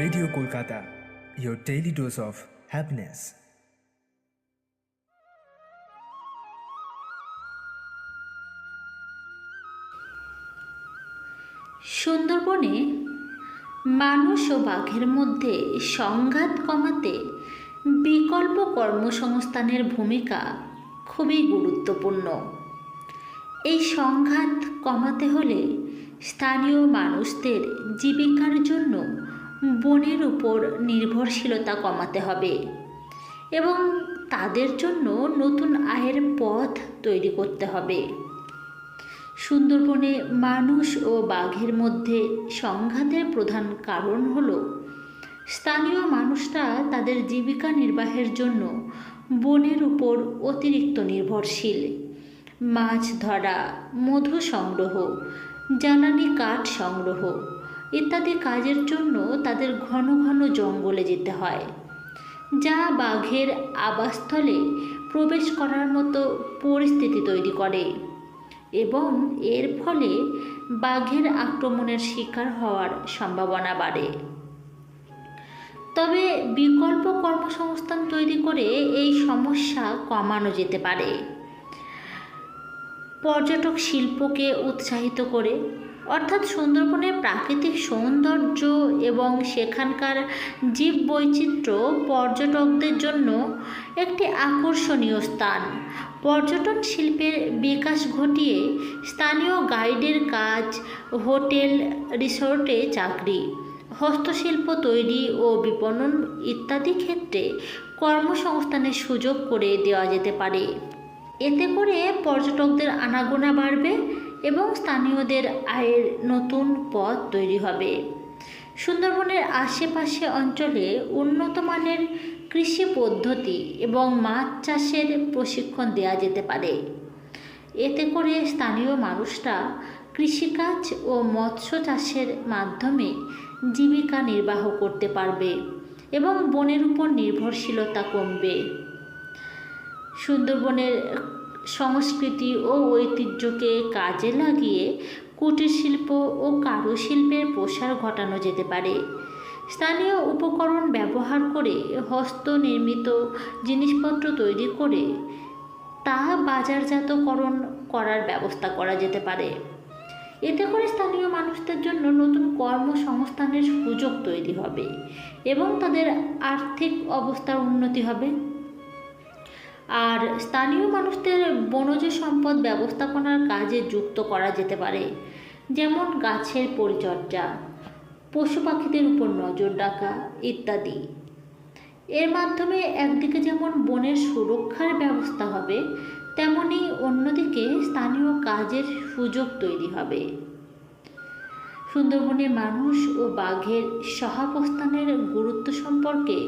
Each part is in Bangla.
Radio Kolkata, your daily dose of happiness. সুন্দরবনে মানুষ ও বাঘের মধ্যে সংঘাত কমাতে বিকল্প কর্মসংস্থানের ভূমিকা খুবই গুরুত্বপূর্ণ। এই সংঘাত কমাতে হলে স্থানীয় মানুষদের জীবিকার জন্য বনের উপর নির্ভরশীলতা কমাতে হবে এবং তাদের জন্য নতুন আয়ের পথ তৈরি করতে হবে। সুন্দরবনে মানুষ ও বাঘের মধ্যে সংঘাতের প্রধান কারণ হল, স্থানীয় মানুষরা তাদের জীবিকা নির্বাহের জন্য বনের উপর অতিরিক্ত নির্ভরশীল। মাছ ধরা, মধু সংগ্রহ, জ্বালানি কাঠ সংগ্রহ ইত্যাদি কাজের জন্য তাদের ঘন ঘন জঙ্গলে যেতে হয়, যা বাঘের আবাসস্থলে প্রবেশ করার মতো পরিস্থিতি তৈরি করে। এবং এর ফলে বাঘের আক্রমণের শিকার হওয়ার সম্ভাবনা বাড়ে। তবে বিকল্প কর্মসংস্থান তৈরি করে এই সমস্যা কমানো যেতে পারে। পর্যটক শিল্পকে উৎসাহিত করে অর্থাৎ সুন্দরবনের প্রাকৃতিক সৌন্দর্য এবং সেখানকার জীব বৈচিত্র্য পর্যটকদের জন্য একটি আকর্ষণীয় স্থান। পর্যটন শিল্পের বিকাশ ঘটিয়ে স্থানীয় গাইডের কাজ, হোটেল, রিসোর্টে চাকরি, হস্তশিল্প তৈরি ও বিপণন ইত্যাদি ক্ষেত্রে কর্মসংস্থানের সুযোগ করে দেওয়া যেতে পারে। এতে করে পর্যটকদের আনাগোনা বাড়বে এবং স্থানীয়দের আয়ের নতুন পথ তৈরি হবে। সুন্দরবনের আশেপাশে অঞ্চলে উন্নত মানের কৃষি পদ্ধতি এবং মাছ চাষের প্রশিক্ষণ দেওয়া যেতে পারে। এতে করে স্থানীয় মানুষরা কৃষিকাজ ও মৎস্য চাষের মাধ্যমে জীবিকা নির্বাহ করতে পারবে এবং বনের উপর নির্ভরশীলতা কমবে। সুন্দরবনের সংস্কৃতি ও ঐতিহ্যকে কাজে লাগিয়ে কুটির শিল্প ও কারুশিল্পের প্রসার ঘটানো যেতে পারে। স্থানীয় উপকরণ ব্যবহার করে হস্ত নির্মিত জিনিসপত্র তৈরি করে তা বাজারজাতকরণ করার ব্যবস্থা করা যেতে পারে। এতে করে স্থানীয় মানুষদের জন্য নতুন কর্মসংস্থানের সুযোগ তৈরি হবে এবং তাদের আর্থিক অবস্থার উন্নতি হবে। আর স্থানীয় মানুষদের বনজ সম্পদ ব্যবস্থাপনার কাজে যুক্ত করা যেতে পারে, যেমন গাছের পরিচর্যা, পশু পাখিদের উপর নজর রাখা ইত্যাদি। এর মাধ্যমে একদিকে যেমন বনের সুরক্ষার ব্যবস্থা হবে, তেমনি অন্যদিকে স্থানীয় কাজের সুযোগ তৈরি হবে। সুন্দরবনে মানুষ ও বাঘের সহাবস্থানের গুরুত্ব সম্পর্কে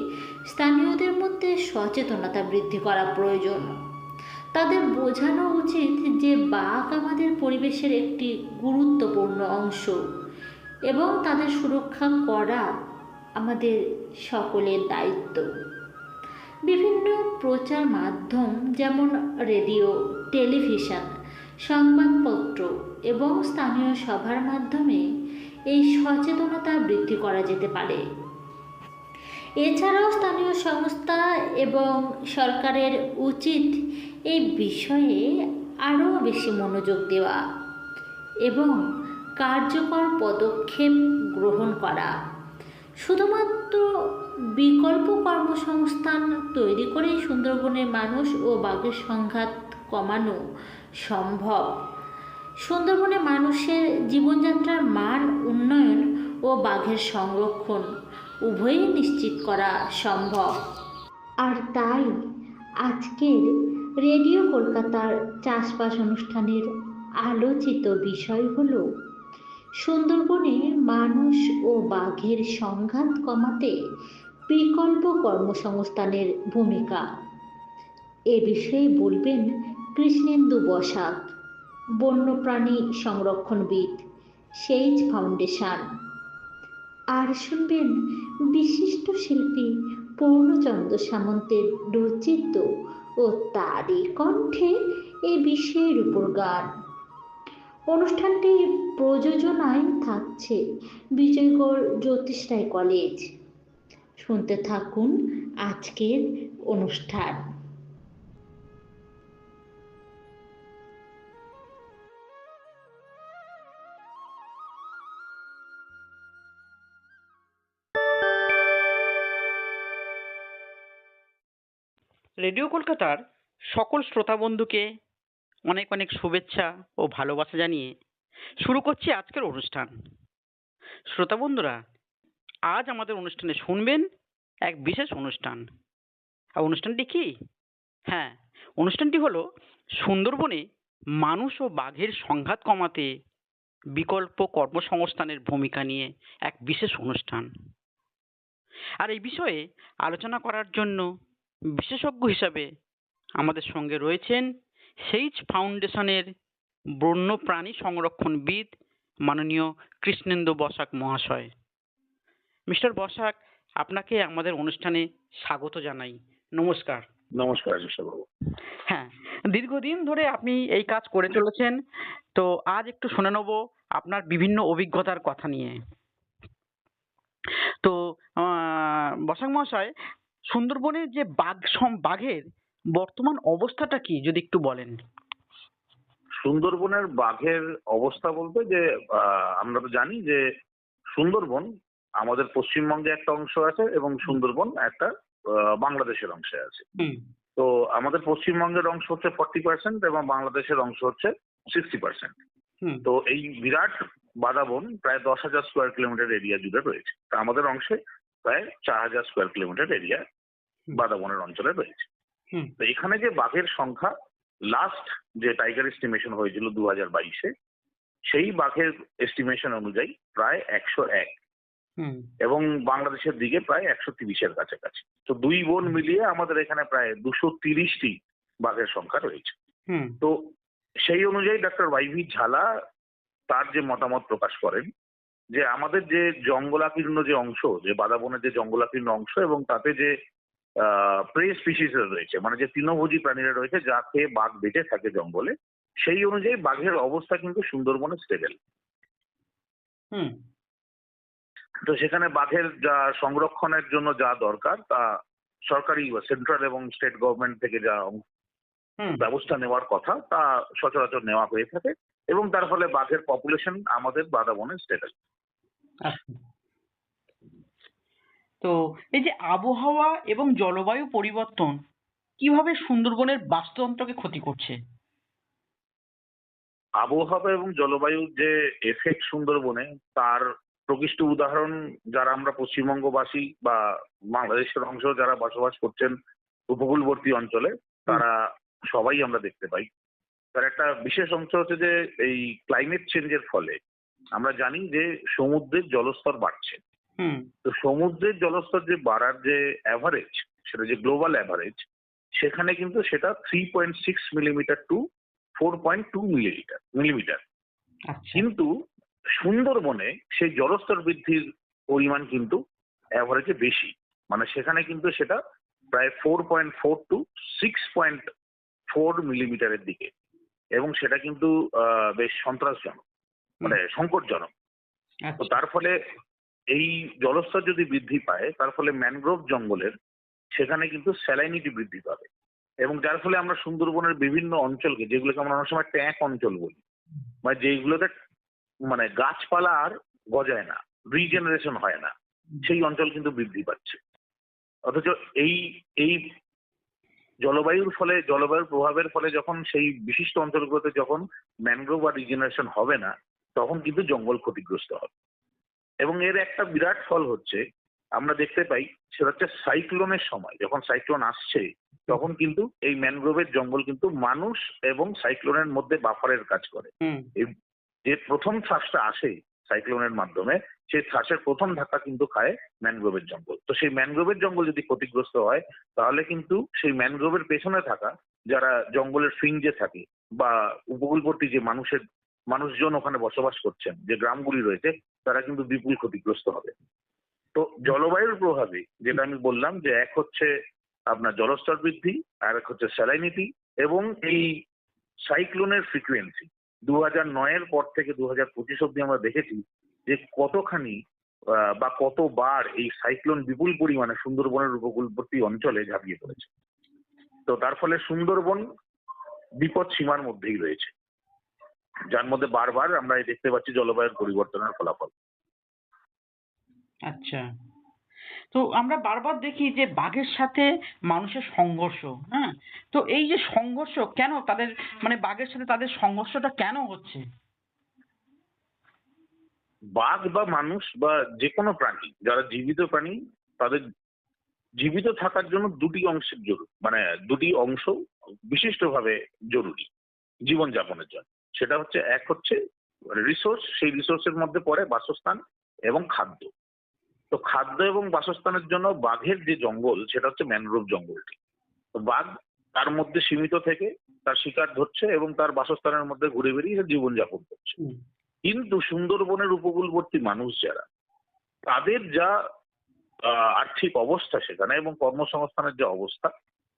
স্থানীয়দের মধ্যে সচেতনতা বৃদ্ধি করা প্রয়োজন। তাদের বোঝানো উচিত যে বাঘ আমাদের পরিবেশের একটি গুরুত্বপূর্ণ অংশ এবং তাদের সুরক্ষা করা আমাদের সকলের দায়িত্ব। বিভিন্ন প্রচার মাধ্যম যেমন রেডিও, টেলিভিশন সংবাদপত্র এবং স্থানীয় সভার মাধ্যমে এই সচেতনতা বৃদ্ধি করা যেতে পারে। এছাড়াও স্থানীয় সংস্থা এবং সরকারের উচিত এই বিষয়ে আরও বেশি মনোযোগ দেওয়া এবং কার্যকর পদক্ষেপ গ্রহণ করা। শুধুমাত্র বিকল্প কর্মসংস্থান তৈরি করেই সুন্দরবনের মানুষ ও বাঘের সংঘাত কমানো সম্ভব। সুন্দরবনে মানুষের জীবনযাত্রার মান, উন্নয়ন ও বাঘের সংরক্ষণ উভয়ই নিশ্চিত করা সম্ভব। আর তাই আজকের রেডিও কলকাতার চাষবাস অনুষ্ঠানের আলোচিত বিষয় হল, সুন্দরবনে মানুষ ও বাঘের সংঘাত কমাতে বিকল্প কর্মসংস্থানের ভূমিকা। এ বিষয়ে বলবেন কৃষ্ণেন্দু বসাক বন্যপ্রাণী সংরক্ষণবিদ, সেইজ ফাউন্ডেশন। আর শুনবেন বিশিষ্ট শিল্পী পূর্ণচন্দ্র সামন্তের রচিত ও তারই কণ্ঠে এই বিষয়ের উপর গান অনুষ্ঠানটি প্রযোজনায় থাকছে বিজয়গড় জ্যোতিষ কলেজ। শুনতে থাকুন আজকের অনুষ্ঠান। রেডিও কলকাতার সকল শ্রোতা বন্ধুকে অনেক অনেক শুভেচ্ছা ও ভালোবাসা জানিয়ে শুরু করছি আজকের অনুষ্ঠান। শ্রোতা বন্ধুরা, আজ আমাদের অনুষ্ঠানে শুনবেন এক বিশেষ অনুষ্ঠান। আর অনুষ্ঠানটি কি? হ্যাঁ অনুষ্ঠানটি হলো সুন্দরবনে মানুষ ও বাঘের সংঘাত কমাতে বিকল্প কর্মসংস্থানের ভূমিকা নিয়ে এক বিশেষ অনুষ্ঠান। আর এই বিষয়ে আলোচনা করার জন্য বিশেষজ্ঞ হিসাবে আমাদের সঙ্গে রয়েছেন সেইচ ফাউন্ডেশনের বন্যপ্রাণী সংরক্ষণবিদ মাননীয় কৃষ্ণেন্দু বসাক মহাশয়। মিস্টার বসাক আপনাকে আমাদের অনুষ্ঠানে স্বাগত জানাই। নমস্কার। নমস্কার হ্যাঁ দীর্ঘদিন ধরে আপনি এই কাজ করে চলেছেন তো আজ একটু শুনে নেব আপনার বিভিন্ন অভিজ্ঞতার কথা নিয়ে। তো আহ, বসাক মহাশয় সুন্দরবনের যে বাঘ সম বাঘের বর্তমান অবস্থাটা কি যদি একটু বলেন? সুন্দরবনের বাঘের অবস্থা বলতে যে আমরা তো জানি যে সুন্দরবন আমাদের পশ্চিমবঙ্গে একটা অংশ আছে এবং সুন্দরবন একটা বাংলাদেশের অংশে আছে। তো আমাদের পশ্চিমবঙ্গের অংশ হচ্ছে ফর্টি পার্সেন্ট এবং বাংলাদেশের অংশ হচ্ছে সিক্সটি পার্সেন্ট হুম। তো এই বিরাট বাদাবন প্রায় দশ হাজার স্কোয়ার কিলোমিটার এরিয়া জুড়ে রয়েছে। তা আমাদের অংশে প্রায় চার হাজার স্কোয়ার কিলোমিটার এরিয়া। বাদাবনের অঞ্চলে রয়েছে। তো এখানে যে বাঘের সংখ্যা লাস্ট যে টাইগার এস্টিমেশন হয়েছিল দু হাজার বাইশে সেই বাঘের এস্টিমেশন অনুযায়ী প্রায় একশো এক। হুম। এবং বাংলাদেশের দিকে প্রায় একশো তিরিশের কাছাকাছি। তো দুই বোন মিলিয়ে আমাদের এখানে প্রায় দুশো তিরিশটি বাঘের সংখ্যা রয়েছে। তো সেই অনুযায়ী ডক্টর ওয়াইভি ঝালা তার যে মতামত প্রকাশ করেন যে আমাদের যে জঙ্গলাকীর্ণ যে অংশ যে বাদাবনের যে জঙ্গলাকীর্ণ অংশ এবং তাতে যে প্রে স্পিসিস রয়েছে মানে যে তৃণভোজী প্রাণীরা রয়েছে যা খেয়ে বাঘ বেঁচে থাকে জঙ্গলে সেই অনুযায়ী বাঘের অবস্থা কিন্তু সুন্দরবনে স্টেবল হুম। তো সেখানে বাঘের যা সংরক্ষণের জন্য যা দরকার তা সরকারি সেন্ট্রাল এবং স্টেট গভর্নমেন্ট থেকে যা ব্যবস্থা নেওয়ার কথা তা সচরাচর নেওয়া হয়ে থাকে। এবং তার ফলে বাঘের পপুলেশন আমাদের বাদাবনে স্টেবল তো এই যে আবহাওয়া এবং জলবায়ু পরিবর্তন কীভাবে সুন্দরবনের বাস্তুতন্ত্রকে ক্ষতি করছে? আবহাওয়া এবং জলবায়ুর যে এফেক্ট সুন্দরবনে তার প্রকৃষ্ট উদাহরণ যারা আমরা পশ্চিমবঙ্গবাসী বা বাংলাদেশের অংশ যারা বসবাস করছেন উপকূলবর্তী অঞ্চলে তারা সবাই আমরা দেখতে পাই। তার একটা বিশেষ অংশ হচ্ছে যে এই ক্লাইমেট চেঞ্জের ফলে আমরা জানি যে সমুদ্রের জলস্তর বাড়ছে। তো সমুদ্রের জলস্তর যে বাড়ার যে অ্যাভারেজ সেটা যে গ্লোবাল অ্যাভারেজ সেখানে কিন্তু সেটা three point six millimetre two four point two millimetre millimetre কিন্তু সুন্দরবনে সেই জলস্তর বৃদ্ধির পরিমাণ কিন্তু অ্যাভারেজে বেশি। মানে সেখানে কিন্তু সেটা প্রায় four point four two six point four মিলিমিটারের দিকে। এবং সেটা কিন্তু বেশ সন্ত্রাসজনক মানে সংকটজনক। তো আচ্ছা তার ফলে এই জলস্তর যদি বৃদ্ধি পায় তার ফলে ম্যানগ্রোভ জঙ্গলের সেখানে কিন্তু স্যালাইনিটি বৃদ্ধি পাবে। এবং যার ফলে আমরা সুন্দরবনের বিভিন্ন অঞ্চলকে যেগুলোকে আমরা অনেক সময় ট্যাঙ্ক অঞ্চল বলি মানে যেগুলোতে মানে গাছপালা আর গজায় না রিজেনারেশন হয় না সেই অঞ্চল কিন্তু বৃদ্ধি পাচ্ছে। অথচ এই এই জলবায়ুর ফলে জলবায়ুর প্রভাবের ফলে যখন সেই বিশিষ্ট অঞ্চলগুলোতে যখন ম্যানগ্রোভ বা রিজেনারেশন হবে না তখন কিন্তু জঙ্গল ক্ষতিগ্রস্ত হবে। এবং এর একটা বিরাট ফল হচ্ছে আমরা দেখতে পাই সেটা হচ্ছে সাইক্লোনের সময় যখন সাইক্লোন আসছে তখন কিন্তু এই ম্যানগ্রোভের জঙ্গল কিন্তু মানুষ এবং সাইক্লোনের মধ্যে বাফারের কাজ করে। যে প্রথম শ্বাসটা আসে সাইক্লোনের মাধ্যমে সেই শ্বাসের প্রথম ধাক্কা কিন্তু খায় ম্যানগ্রোভের জঙ্গল। তো সেই ম্যানগ্রোভের জঙ্গল যদি ক্ষতিগ্রস্ত হয়, তাহলে কিন্তু সেই ম্যানগ্রোভের পেছনে থাকা যারা জঙ্গলের ফ্রিঞ্জে থাকে বা উপকূলবর্তী যে মানুষের, মানুষজন ওখানে বসবাস করছেন, যে গ্রামগুলি রয়েছে, তারা কিন্তু বিপুল ক্ষতিগ্রস্ত হবে। তো জলবায়ুর প্রভাবে, যেটা আমি বললাম যে এক হচ্ছে আপনার জলস্তর বৃদ্ধি, আর এক হচ্ছে স্যালাইনিটি এবং এই সাইক্লোনের ফ্রিকুয়েন্সি দু হাজার নয়ের পর থেকে দু হাজার পঁচিশ অব্দি আমরা দেখেছি যে কতখানি বা কতবার এই সাইক্লোন বিপুল পরিমাণে সুন্দরবনের উপকূলবর্তী অঞ্চলে ঝাঁপিয়ে পড়েছে। তো তার ফলে সুন্দরবন বিপদ সীমার মধ্যেই রয়েছে। যার মধ্যে বারবার আমরা দেখতে পাচ্ছি জলবায়ুর পরিবর্তনের ফলাফল। আচ্ছা। তো আমরা বারবার দেখি যে বাঘের সাথে মানুষের সংঘর্ষ হ্যাঁ? তো এই যে সংঘর্ষ কেন তাদের মানে বাঘের সাথে তাদের সংঘর্ষটা কেন হচ্ছে? বাঘ বা মানুষ বা যে কোনো প্রাণী, যারা জীবিত প্রাণী, তাদের জীবিত থাকার জন্য দুটি অংশের জরুরি মানে দুটি অংশ বিশিষ্টভাবে জরুরি জীবনযাপনের জন্য। সেটা হচ্ছে, এক হচ্ছে রিসোর্স সেই রিসোর্সের মধ্যে পড়ে বাসস্থান এবং খাদ্য। তো খাদ্য এবং বাসস্থানের জন্য বাঘের যে জঙ্গল সেটা হচ্ছে ম্যানগ্রোভ জঙ্গলটি। তো বাঘ তার মধ্যে সীমিত থেকে তার শিকার ধরছে এবং তার বাসস্থানের মধ্যে ঘুরে বেরিয়ে সে জীবনযাপন করছে। কিন্তু সুন্দরবনের উপকূলবর্তী মানুষ যারা তাদের যা আহ, আর্থিক অবস্থা সেখানে এবং কর্মসংস্থানের যে অবস্থা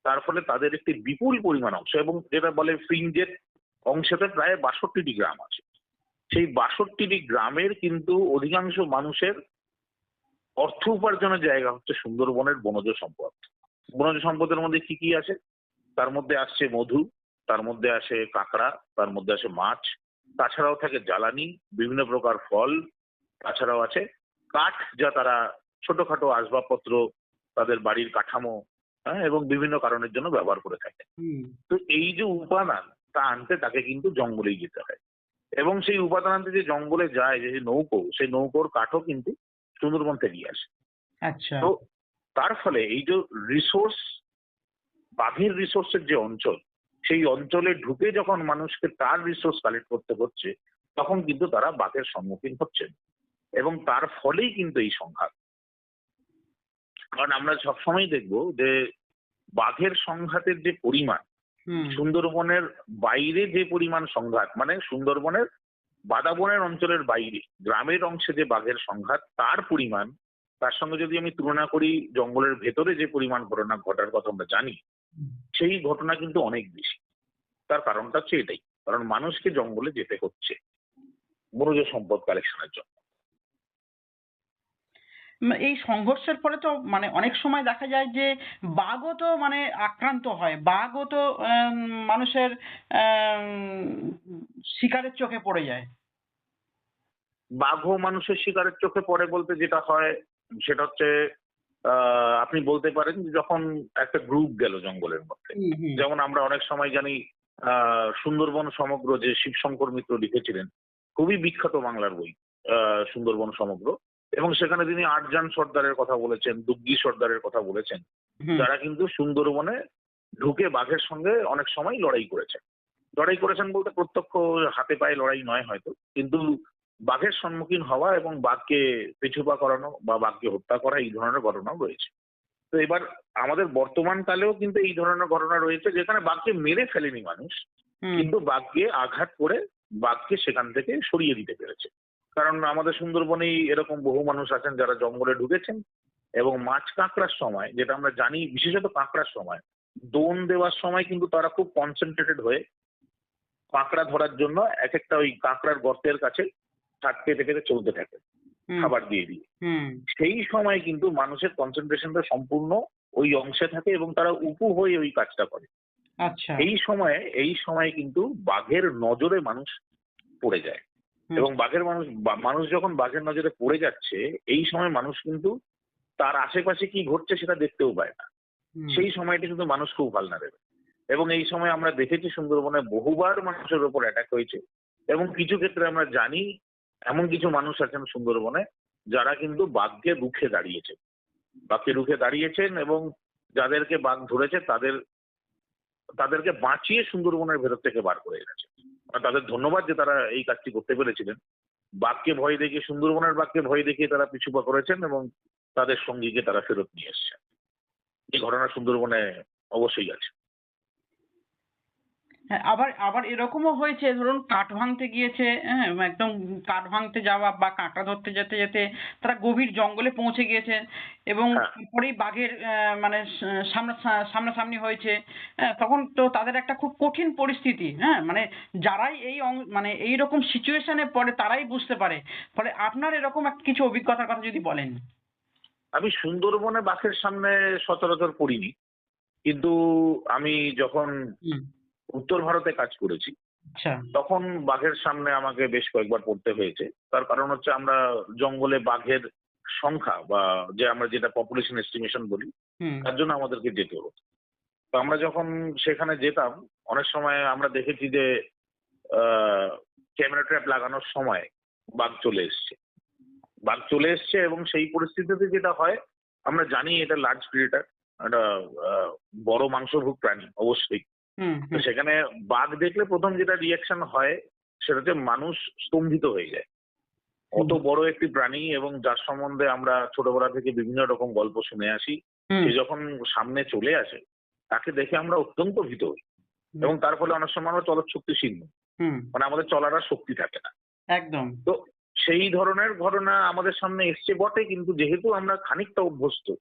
তার ফলে তাদের একটি বিপুল পরিমাণ অংশ এবং যেটা বলে ফ্রিঞ্জের অংশেতে প্রায় বাষট্টিটি গ্রাম আছে। সেই বাষট্টিটি গ্রামের কিন্তু অধিকাংশ মানুষের অর্থ উপার্জনের জায়গা হচ্ছে সুন্দরবনের বনজ সম্পদ। বনজ সম্পদের মধ্যে কি কি আছে? তার মধ্যে আসছে মধু তার মধ্যে আসে কাঁকড়া তার মধ্যে আসে মাছ তাছাড়াও থাকে জ্বালানি বিভিন্ন প্রকার ফল তাছাড়াও আছে কাঠ যা তারা ছোটখাটো আসবাবপত্র তাদের বাড়ির কাঠামো হ্যাঁ এবং বিভিন্ন কারণের জন্য ব্যবহার করে থাকে। তো এই যে উপাদান তা আনতে তাকে কিন্তু জঙ্গলেই যেতে হয়। এবং সেই উপাদান আনতে যে জঙ্গলে যায় যে নৌকো সেই নৌকোর কাঠও কিন্তু সুন্দরবন থেকেই আসে। আচ্ছা। তো তার ফলে এই যে রিসোর্স বাঘের রিসোর্সের যে অঞ্চল সেই অঞ্চলে ঢুকে যখন মানুষকে তার রিসোর্স কালেক্ট করতে হচ্ছে তখন কিন্তু তারা বাঘের সম্মুখীন হচ্ছেন। এবং তার ফলেই কিন্তু এই সংঘাত। কারণ আমরা সবসময় দেখব যে বাঘের সংঘাতের যে পরিমাণ সুন্দরবনের বাইরে যে পরিমাণ সংঘাত মানে সুন্দরবনের বাদাবনের অঞ্চলের বাইরে, গ্রামের অংশে যে বাঘের সংঘাত, তার পরিমাণ, তার সঙ্গে যদি আমি তুলনা করি জঙ্গলের ভেতরে যে পরিমাণ ঘটনা ঘটার কথা আমরা জানি, সেই ঘটনা কিন্তু অনেক বেশি। তার কারণটা হচ্ছে এটাই, কারণ মানুষকে জঙ্গলে যেতে হচ্ছে বনজ সম্পদ কালেকশনের জন্য। এই সংঘর্ষের ফলে তো মানে অনেক সময় দেখা যায় যে বাঘও তো মানে আক্রান্ত হয়। বাঘও তো মানুষের শিকারের চোখে পড়ে যায়। বাঘও মানুষের শিকারের চোখে পড়ে বলতে যেটা হয় সেটা হচ্ছে আহ, আপনি বলতে পারেন যখন একটা গ্রুপ গেল জঙ্গলের মধ্যে। যেমন আমরা অনেক সময় জানি আহ, সুন্দরবন সমগ্র যে শিবশঙ্কর মিত্র লিখেছিলেন খুবই বিখ্যাত বাংলার বই আহ, সুন্দরবন সমগ্র। এবং সেখানে তিনি আটজন সর্দারের কথা বলেছেন দুগ্গি সর্দারের কথা বলেছেন। যারা কিন্তু সুন্দরবনে ঢুকে বাঘের সঙ্গে অনেক সময় লড়াই করেছেন। লড়াই করেছেন বলতে প্রত্যক্ষ হাতে পায়ে লড়াই নয় হয়তো কিন্তু বাঘের সম্মুখীন হওয়া এবং বাঘকে পিছুপা করানো বা বাঘকে হত্যা করা এই ধরনের ঘটনাও রয়েছে। তো এবার আমাদের বর্তমান কালেও কিন্তু এই ধরনের ঘটনা রয়েছে যেখানে বাঘকে মেরে ফেলেনি মানুষ কিন্তু বাঘকে আঘাত করে বাঘকে সেখান থেকে সরিয়ে দিতে পেরেছে। কারণ আমাদের সুন্দরবনেই এরকম বহু মানুষ আছেন যারা জঙ্গলে ঢুকেছেন এবং মাছ কাঁকড়ার সময় যেটা আমরা জানি বিশেষত কাঁকড়ার সময় দোন দেওয়ার সময় কিন্তু তারা খুব কনসেন্ট্রেটেড হয়ে কাঁকড়া ধরার জন্য এক একটা ওই কাঁকড়ার গর্তের কাছে পেতে পেতে চলতে থাকে খাবার দিয়ে দিয়ে। হুম, সেই সময় কিন্তু মানুষের কনসেন্ট্রেশনটা সম্পূর্ণ ওই অংশে থাকে এবং তারা উপু হয়ে ওই কাজটা করে। আচ্ছা। এই সময়ে এই সময়ে কিন্তু বাঘের নজরে মানুষ পড়ে যায়। এবং বাঘের মানুষ মানুষ যখন বাঘের নজরে পড়ে যাচ্ছে এই সময় মানুষ কিন্তু তার আশেপাশে কি ঘটছে সেটা দেখতেও পায় না। সেই সময়টি কিন্তু মানুষ খুব ভালো না দেবে। এবং এই সময় আমরা দেখেছি সুন্দরবনে বহুবার মানুষের ওপর অ্যাটাক হয়েছে এবং কিছু ক্ষেত্রে আমরা জানি এমন কিছু মানুষ আছেন সুন্দরবনে যারা কিন্তু বাঘকে রুখে দাঁড়িয়েছে। বাঘকে রুখে দাঁড়িয়েছেন এবং যাদেরকে বাঘ ধরেছে তাদের তাদেরকে বাঁচিয়ে সুন্দরবনের ভেতর থেকে বার করে এনেছে। আর তাদের ধন্যবাদ যে তারা এই কাজটি করতে পেরেছিলেন। বাক্যে ভয় দেখে সুন্দরবনের বাঘকে ভয় দেখে তারা পিছুপা করেছেন এবং তাদের সঙ্গীকে তারা ফেরত নিয়ে এসছেন। এই ঘটনা সুন্দরবনে অবশ্যই আছে। হ্যাঁ আবার আবার এরকমও হয়েছে ধরুন কাঠ ভাঙতে গিয়েছে হ্যাঁ একদম কাঠ ভাঙতে যাওয়া বা কাঁটা ধরতে যেতে যেতে তারা গভীর জঙ্গলে পৌঁছে গিয়েছে এবং হ্যাঁ। তারপরেই বাঘের আহ, মানে সামনা সামনাসামনি হয়েছে হ্যাঁ তখন তো তাদের একটা খুব কঠিন পরিস্থিতি হ্যাঁ মানে যারাই এই অং- মানে এই রকম সিচুয়েশনে পড়ে তারাই বুঝতে পারে। ফলে আপনার এরকম একটা কিছু অভিজ্ঞতার কথা যদি বলেন। আমি সুন্দরবনে বাঘের সামনে সচরাচর পড়িনি। কিন্তু আমি যখন উত্তর ভারতে কাজ করেছি। আচ্ছা। তখন বাঘের সামনে আমাকে বেশ কয়েকবার পড়তে হয়েছে। তার কারণ হচ্ছে আমরা জঙ্গলে বাঘের সংখ্যা বা যে আমরা যেটা পপুলেশন এস্টিমেশন বলি তার জন্য আমাদেরকে যেতে হতো। তো আমরা যখন সেখানে যেতাম অনেক সময় আমরা দেখেছি যে ক্যামেরা ট্র্যাপ লাগানোর সময় বাঘ চলে এসছে। বাঘ চলে এসছে এবং সেই পরিস্থিতিতে যেটা হয় আমরা জানি এটা লার্জ প্রিডেটার একটা আহ, বড় মাংসভোগ প্রাণী অবশ্যই। তো সেখানে বাঘ দেখলে প্রথম যেটা রিয়াকশন হয় সেটা হচ্ছে মানুষ স্তম্ভিত হয়ে যায়। অত বড় একটি প্রাণী এবং যার সম্বন্ধে আমরা ছোটবেলা থেকে বিভিন্ন রকম গল্প শুনে আসি সে যখন সামনে চলে আসে তাকে দেখে আমরা অত্যন্ত ভীত হই। এবং তার ফলে অনেক সময় আমরা। হুম। মানে আমাদের চলার আর শক্তি থাকে না। একদম। তো সেই ধরনের ঘটনা আমাদের সামনে এসছে বটে কিন্তু যেহেতু আমরা খানিকটা অভ্যস্ত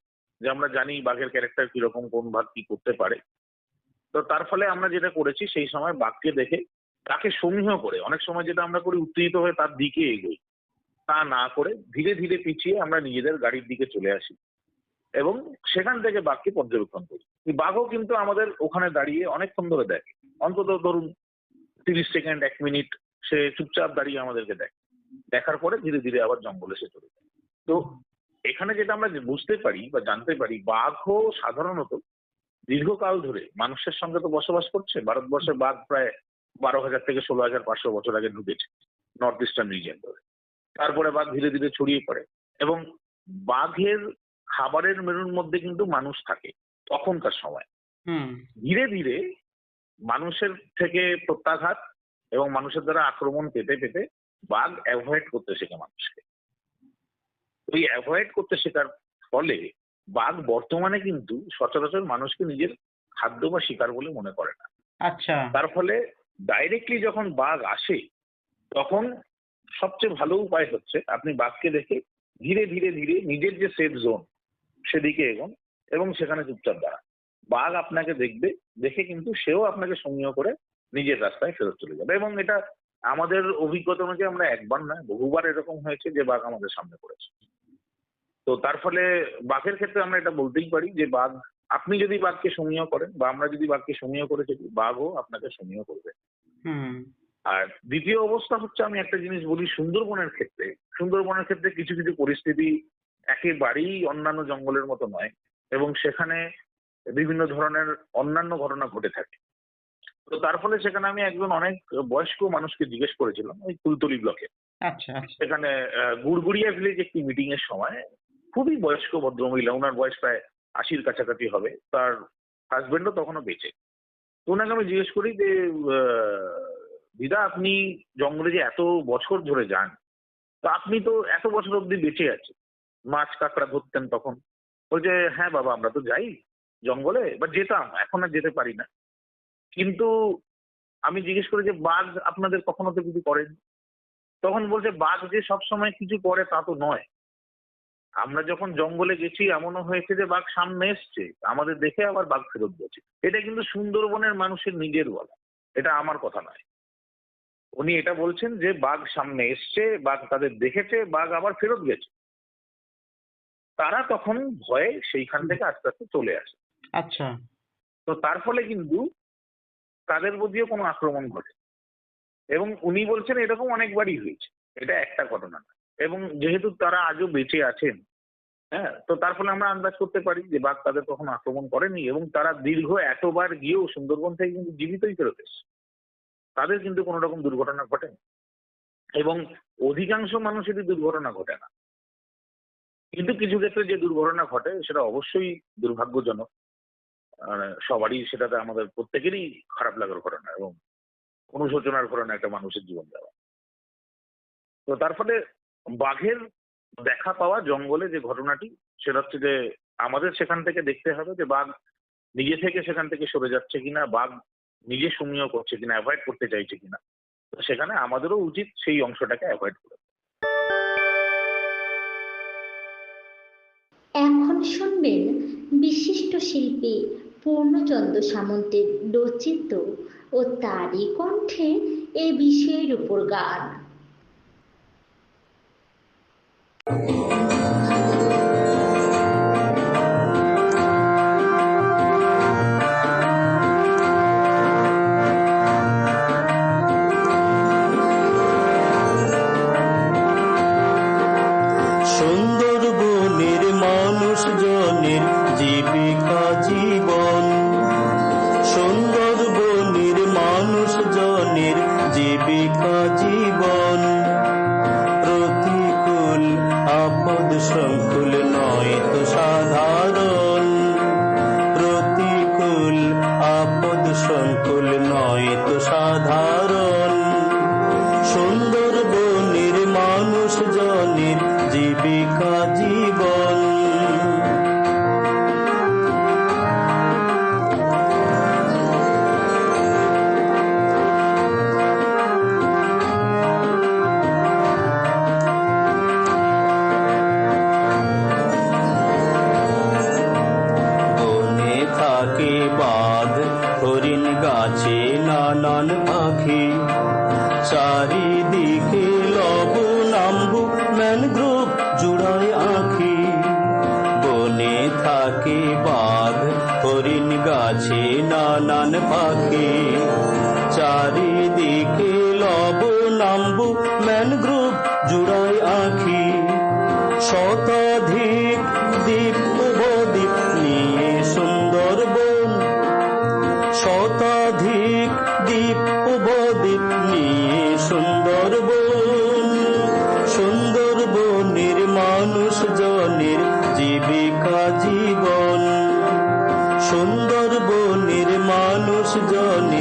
যে আমরা জানি বাঘের ক্যারেক্টার কীরকম কোন ভাগ কি করতে পারে তো তার ফলে আমরা যেটা করেছি, সেই সময় বাঘকে দেখে তাকে সমীহ করে, অনেক সময় যেটা আমরা করি, উত্তেজিত হয়ে তার দিকে এগোই। তা না করে ধীরে ধীরে পিছিয়ে আমরা নিজেদের গাড়ির দিকে চলে আসি এবং সেখান থেকে বাঘকে পর্যবেক্ষণ করি। বাঘও কিন্তু আমাদের ওখানে দাঁড়িয়ে অনেকক্ষণ ধরে দেখে। অন্তত ধরুন তিরিশ সেকেন্ড, এক মিনিট সে চুপচাপ দাঁড়িয়ে আমাদেরকে দেখে। দেখার পরে ধীরে ধীরে আবার জঙ্গলে সে চলে যায়। তো এখানে যেটা আমরা বুঝতে পারি বা জানতে পারি, বাঘও সাধারণত দীর্ঘকাল ধরে মানুষের সঙ্গে তো বসবাস করছে ভারতবর্ষের বাঘ প্রায় বারো হাজার থেকে ষোলো হাজার পাঁচশো বছর আগে ঢুকেছে নর্থ ইস্টার্ন রিজিয়ন ধরে। তারপরে বাঘ ধীরে ধীরে ছড়িয়ে পড়ে এবং বাঘের খাবারের মেনুর মধ্যে কিন্তু মানুষ থাকে তখনকার সময়। হুম। ধীরে ধীরে মানুষের থেকে প্রত্যাঘাত এবং মানুষের দ্বারা আক্রমণ পেতে পেতে বাঘ অ্যাভয়েড করতে শেখে মানুষকে। ওই অ্যাভয়েড করতে শেখার ফলে বাঘ বর্তমানে কিন্তু সচরাচর মানুষকে নিজের খাদ্য বা শিকার বলে মনে করে না। আচ্ছা। তার ফলে ডাইরেক্টলি যখন বাঘ আসে তখন সবচেয়ে ভালো উপায় হচ্ছে আপনি বাঘকে দেখে ধীরে ধীরে ধীরে নিজের যে সেফ জোন সেদিকে এগোন এবং সেখানে চুপচাপ দাঁড়ান। বাঘ আপনাকে দেখবে দেখে কিন্তু সেও আপনাকে সমীহ করে নিজের রাস্তায় ফেরত চলে যাবে এবং এটা আমাদের অভিজ্ঞতা অনুযায়ী আমরা একবার নয় বহুবার এরকম হয়েছে যে বাঘ আমাদের সামনে পড়েছে। তো তার ফলে বাঘের ক্ষেত্রে আমরা এটা বলতেই পারি যে বাঘ আপনি যদি বাঘকে সমীহ করেন বা আমরা যদি বাঘকে সমীহ করে চলি বাঘও আপনাকে সমীহ করবে। আর দ্বিতীয় অবস্থা হচ্ছে আমি একটা জিনিস বলি সুন্দরবনের ক্ষেত্রে। সুন্দরবনের ক্ষেত্রে কিছু কিছু পরিস্থিতি একেবারেই অন্যান্য জঙ্গলের মতো নয় এবং সেখানে বিভিন্ন ধরনের অন্যান্য ঘটনা ঘটে থাকে। তো তার ফলে সেখানে আমি একজন অনেক বয়স্ক মানুষকে জিজ্ঞেস করেছিলাম ওই কুলতলি ব্লকে। আচ্ছা আচ্ছা। সেখানে গুড়গুড়িয়া ভিলেজ একটি মিটিং এর সময় খুবই বয়স্ক ভদ্রমহিলা ওনার বয়স প্রায় আশির কাছাকাছি হবে, তার হাজবেন্ডও তখনও বেঁচে। তো ওনাকে আমি জিজ্ঞেস করি যে দিদা, আপনি জঙ্গলে যে এত বছর ধরে যান, তো আপনি তো এত বছর অবধি বেঁচে আছেন, মাছ কাঁকড়া ধরতেন তখন। বলছে হ্যাঁ বাবা, আমরা তো যাই জঙ্গলে, বা যেতাম, এখন আর যেতে পারি না। কিন্তু আমি জিজ্ঞেস করি যে, বাঘ আপনাদের কখনো তো কিছু করেন? তখন বলছে, বাঘ যে সবসময় কিছু করে তা তো নয়। আমরা যখন জঙ্গলে গেছি এমনও হয়েছে যে বাঘ সামনে এসছে। আমাদের দেখে আবার বাঘ ফেরত গেছে। এটা কিন্তু সুন্দরবনের মানুষের নিজের বলা। এটা আমার কথা নয়। উনি এটা বলছেন যে বাঘ সামনে এসছে বাঘ তাদের দেখেছে বাঘ আবার ফেরত গেছে। তারা তখন ভয়ে সেইখান থেকে আস্তে আস্তে চলে আসে। আচ্ছা। তো তার ফলে কিন্তু তাদের মধ্যেও কোনো আক্রমণ ঘটে। এবং উনি বলছেন এরকম অনেকবারই হয়েছে। এটা একটা ঘটনা না এবং যেহেতু তারা আজও বেঁচে আছেন হ্যাঁ তো তার ফলে আমরা আন্দাজ করতে পারি যে বাঘ তাদের কখনো আক্রমণ করেনি এবং তারা দীর্ঘ এতবার গিয়েও সুন্দরবন থেকে কিন্তু জীবিতই ফেরত এসছে। তাদের কিন্তু কোনো রকম দুর্ঘটনা ঘটেনি এবং অধিকাংশ মানুষেরই দুর্ঘটনা ঘটে না। কিন্তু কিছু ক্ষেত্রে যে দুর্ঘটনা ঘটে সেটা অবশ্যই দুর্ভাগ্যজনক। সবারই সেটাতে আমাদের প্রত্যেকেরই খারাপ লাগার ঘটনা এবং অনুশোচনার ঘটনা একটা মানুষের জীবন দেওয়া তো তার ফলে বাঘের দেখা পাওয়া জঙ্গলে যে ঘটনাটি, সেটা হচ্ছে যে আমাদের সেখান থেকে দেখতে হবে যে বাঘ নিজে থেকে সেখান থেকে সরে যাচ্ছে কিনা, বাঘ নিজে সমীহ করছে কিনা অ্যাভয়েড করতে চাইছে কিনা। তো সেখানে আমাদেরও উচিত সেই অংশটাকে অ্যাভয়েড করা। এখন শুনবেন বিশিষ্ট শিল্পী পূর্ণচন্দ্র সামন্তের রচিত ও তারই কণ্ঠে এ বিষয়ের উপর গান। সুন্দরবনের মানুষ জনের জীবিকা জীবন থাকে বাঘ হরিণ গাছে নানান পাখি। চারিদিকে লবণাম্বু, ম্যানগ্রোভ জুড়ায় আঁখি। বনে থাকে বাঘ হরিণ গাছে নানান পাখি। চারিদিকে লবণাম্বু, ম্যানগ্রোভ জুড়ায় আঁখি। শতাধিক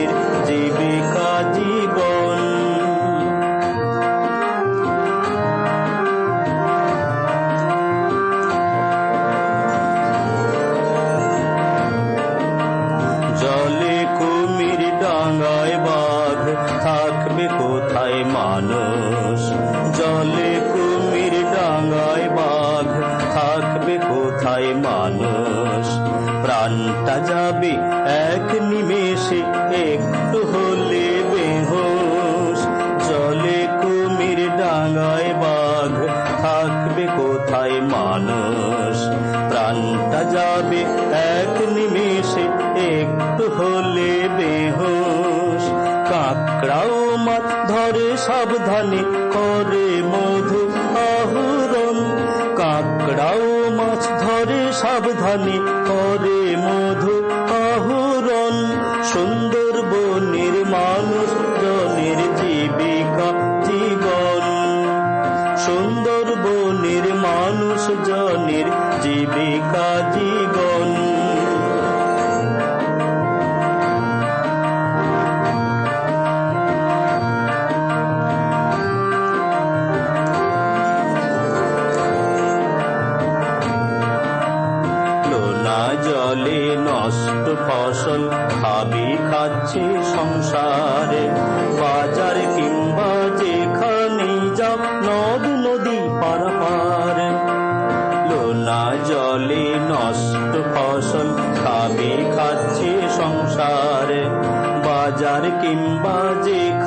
জনের জীবিকা ধরে সাবধানে করে মধু আহরণ। কাকড়াও মাছ ধরে সাবধানে করে মধু খাচ্ছে সংসারে, বাজার কিংবা যেখানে যা নদ নদী পারপার লোনা জলে নষ্ট ফসল খাবে, খাচ্ছে সংসারে, বাজার কিংবা যেখানে